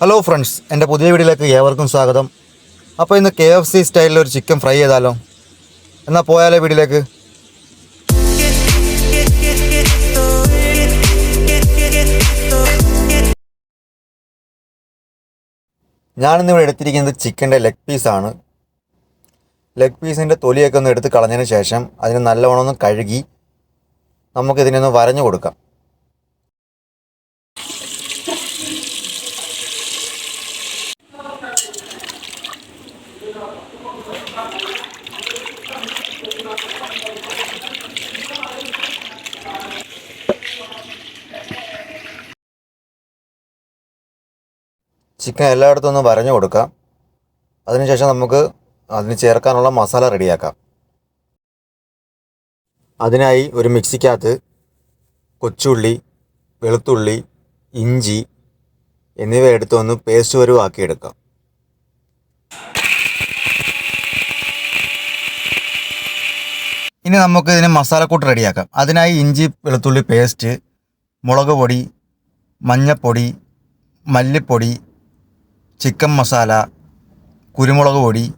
Hello friends എന്റെ പുതിയ വീഡിയോയിലേക്ക് ഏവർക്കും സ്വാഗതം. അപ്പോൾ ഇന്ന് കെ എഫ് സി സ്റ്റൈലിൽ ഒരു ചിക്കൻ ഫ്രൈ ചെയ്താലോ? എന്നാൽ പോയാലോ വീഡിയോയിലേക്ക് ഞാനിന്നിവിടെ എടുത്തിരിക്കുന്നത് ചിക്കന്റെ ലെഗ് പീസാണ് ലെഗ് പീസിന്റെ തൊലിയൊക്കെ ഒന്ന് എടുത്ത് കളഞ്ഞതിന് ശേഷം അതിനെ നല്ലവണ്ണം ഒന്ന് കഴുകി നമുക്കിതിനൊന്ന് വരഞ്ഞു കൊടുക്കാം. ചിക്കൻ എല്ലായിടത്തും ഒന്ന് വരഞ്ഞു കൊടുക്കാം. അതിനുശേഷം നമുക്ക് അതിന് ചേർക്കാനുള്ള മസാല റെഡിയാക്കാം. അതിനായി ഒരു മിക്സിക്കകത്ത് കൊച്ചുള്ളി വെളുത്തുള്ളി ഇഞ്ചി എന്നിവ എടുത്ത് ഒന്ന് പേസ്റ്റ് വരുവാക്കിയെടുക്കാം. ഇനി നമുക്ക് ഇതിന് മസാലക്കൂട്ട് റെഡിയാക്കാം. അതിനായി ഇഞ്ചി വെളുത്തുള്ളി പേസ്റ്റ് മുളക് പൊടി മഞ്ഞപ്പൊടി മല്ലിപ്പൊടി ചിക്കൻ മസാല കുരുമുളക് പൊടി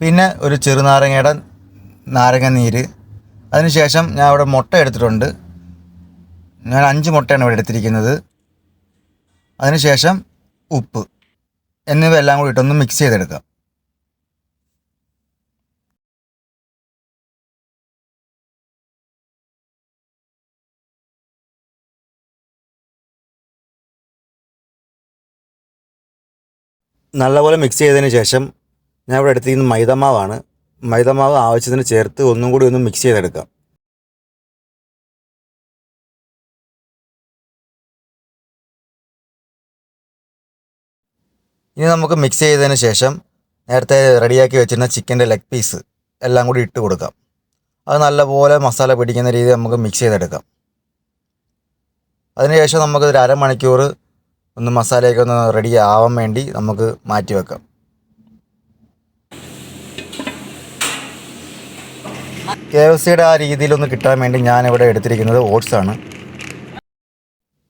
പിന്നെ ഒരു ചെറുനാരങ്ങയുടെ നാരങ്ങ നീര്. അതിനുശേഷം ഞാൻ ഇവിടെ മുട്ട എടുത്തിട്ടുണ്ട്. ഞാൻ അഞ്ച് മുട്ടയാണ് ഇവിടെ എടുത്തിരിക്കുന്നത്. അതിനുശേഷം ഉപ്പ്. എന്നിവയെല്ലാം കൂടി ഇട്ടൊന്ന് മിക്സ് ചെയ്തെടുക്കാം. നല്ലപോലെ മിക്സ് ചെയ്തതിന് ശേഷം ഞാൻ ഇവിടെ എടുത്തിരിക്കുന്ന മൈദമാവാണ്. മൈദമാവ് ആവശ്യത്തിന് ചേർത്ത് ഒന്നും കൂടി ഒന്ന് മിക്സ് ചെയ്തെടുക്കാം. ഇനി നമുക്ക് മിക്സ് ചെയ്തതിന് ശേഷം നേരത്തെ റെഡിയാക്കി വെച്ചിരുന്ന ചിക്കന്റെ ലെഗ് പീസ് എല്ലാം കൂടി ഇട്ട് കൊടുക്കാം. അത് നല്ലപോലെ മസാല പിടിക്കുന്ന രീതിയിൽ നമുക്ക് മിക്സ് ചെയ്തെടുക്കാം. അതിനുശേഷം നമുക്കൊരു അരമണിക്കൂർ ഒന്ന് മസാലയൊക്കെ ഒന്ന് റെഡി ആവാൻ വേണ്ടി നമുക്ക് മാറ്റി വെക്കാം. കെ എഫ് സിയുടെ ആ രീതിയിലൊന്ന് കിട്ടാൻ വേണ്ടി ഞാനിവിടെ എടുത്തിരിക്കുന്നത് ഓട്സ് ആണ്.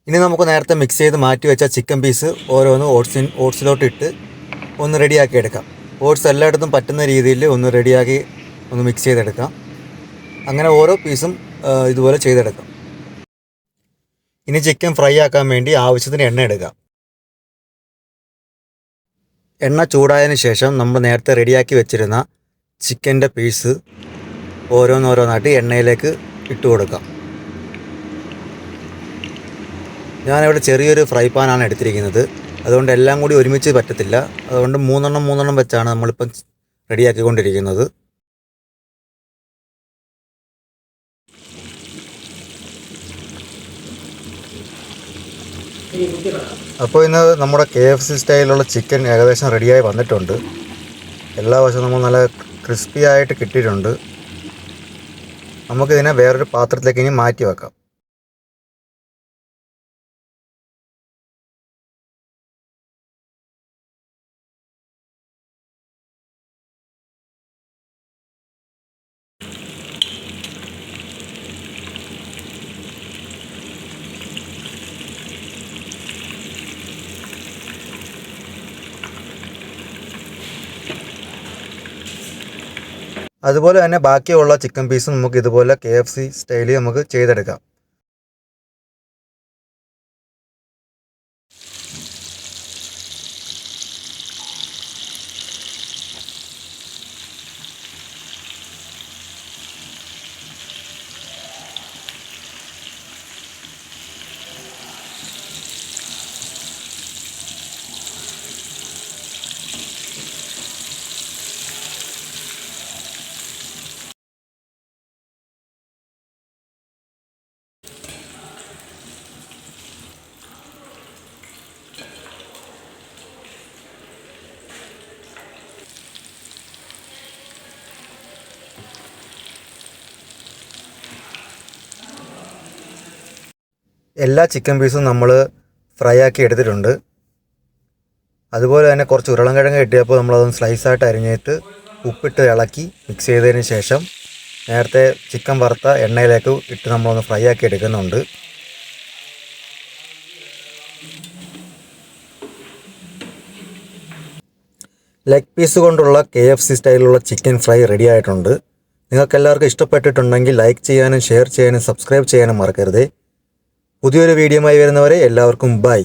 ഇനി നമുക്ക് നേരത്തെ മിക്സ് ചെയ്ത് മാറ്റി വെച്ച ചിക്കൻ പീസ് ഓരോന്ന് ഓട്സിൻ ഓട്സിലോട്ട് ഇട്ട് ഒന്ന് റെഡിയാക്കി എടുക്കാം. ഓട്സ് എല്ലായിടത്തും പറ്റുന്ന രീതിയിൽ ഒന്ന് റെഡിയാക്കി ഒന്ന് മിക്സ് ചെയ്തെടുക്കാം. അങ്ങനെ ഓരോ പീസും ഇതുപോലെ ചെയ്തെടുക്കാം. ഇനി ചിക്കൻ ഫ്രൈ ആക്കാൻ വേണ്ടി ആവശ്യത്തിന് എണ്ണ എടുക്കാം. എണ്ണ ചൂടായതിനു ശേഷം നമ്മൾ നേരത്തെ റെഡിയാക്കി വെച്ചിരുന്ന ചിക്കന്റെ പീസ് ഓരോന്നോരോന്നായിട്ട് എണ്ണയിലേക്ക് ഇട്ട് കൊടുക്കാം. ഞാനിവിടെ ചെറിയൊരു ഫ്രൈ പാനാണ് എടുത്തിരിക്കുന്നത്. അതുകൊണ്ട് എല്ലാം കൂടി ഒരുമിച്ച് പറ്റത്തില്ല. അതുകൊണ്ട് മൂന്നെണ്ണം മൂന്നെണ്ണം വെച്ചാണ് നമ്മളിപ്പം റെഡിയാക്കിക്കൊണ്ടിരിക്കുന്നത് അപ്പോൾ ഇന്ന് നമ്മുടെ കെ എഫ് സി സ്റ്റൈലിലുള്ള ചിക്കൻ ഏകദേശം റെഡിയായി വന്നിട്ടുണ്ട്. എല്ലാ വശവും നമ്മൾ നല്ല ക്രിസ്പി ആയിട്ട് കിട്ടിയിട്ടുണ്ട്. നമുക്കിതിനെ വേറൊരു പാത്രത്തിലേക്ക് ഇനി മാറ്റി വെക്കാം. അതുപോലെ തന്നെ ബാക്കിയുള്ള ചിക്കൻ പീസ് നമുക്ക് ഇതുപോലെ കെ എഫ് സി സ്റ്റൈലിൽ നമുക്ക് ചെയ്തെടുക്കാം. എല്ലാ ചിക്കൻ പീസും നമ്മൾ ഫ്രൈ ആക്കി എടുത്തിട്ടുണ്ട്. അതുപോലെ തന്നെ കുറച്ച് ഉരുളൻകിഴങ്ങ് കിട്ടിയപ്പോൾ നമ്മളതൊന്ന് സ്ലൈസായിട്ട് അരിഞ്ഞിട്ട് ഉപ്പിട്ട് ഇളക്കി മിക്സ് ചെയ്തതിന് ശേഷം നേരത്തെ ചിക്കൻ വറുത്ത എണ്ണയിലേക്ക് ഇട്ട് നമ്മളൊന്ന് ഫ്രൈ ആക്കി എടുക്കുന്നുണ്ട്. ലെഗ് പീസ് കൊണ്ടുള്ള കെ എഫ് സി സ്റ്റൈലുള്ള ചിക്കൻ ഫ്രൈ റെഡി ആയിട്ടുണ്ട്. നിങ്ങൾക്ക് എല്ലാവർക്കും ഇഷ്ടപ്പെട്ടിട്ടുണ്ടെങ്കിൽ ലൈക്ക് ചെയ്യാനും ഷെയർ ചെയ്യാനും സബ്സ്ക്രൈബ് ചെയ്യാനും മറക്കരുതേ. പുതിയൊരു വീഡിയോയുമായി വരുന്നവരെ എല്ലാവർക്കും ബൈ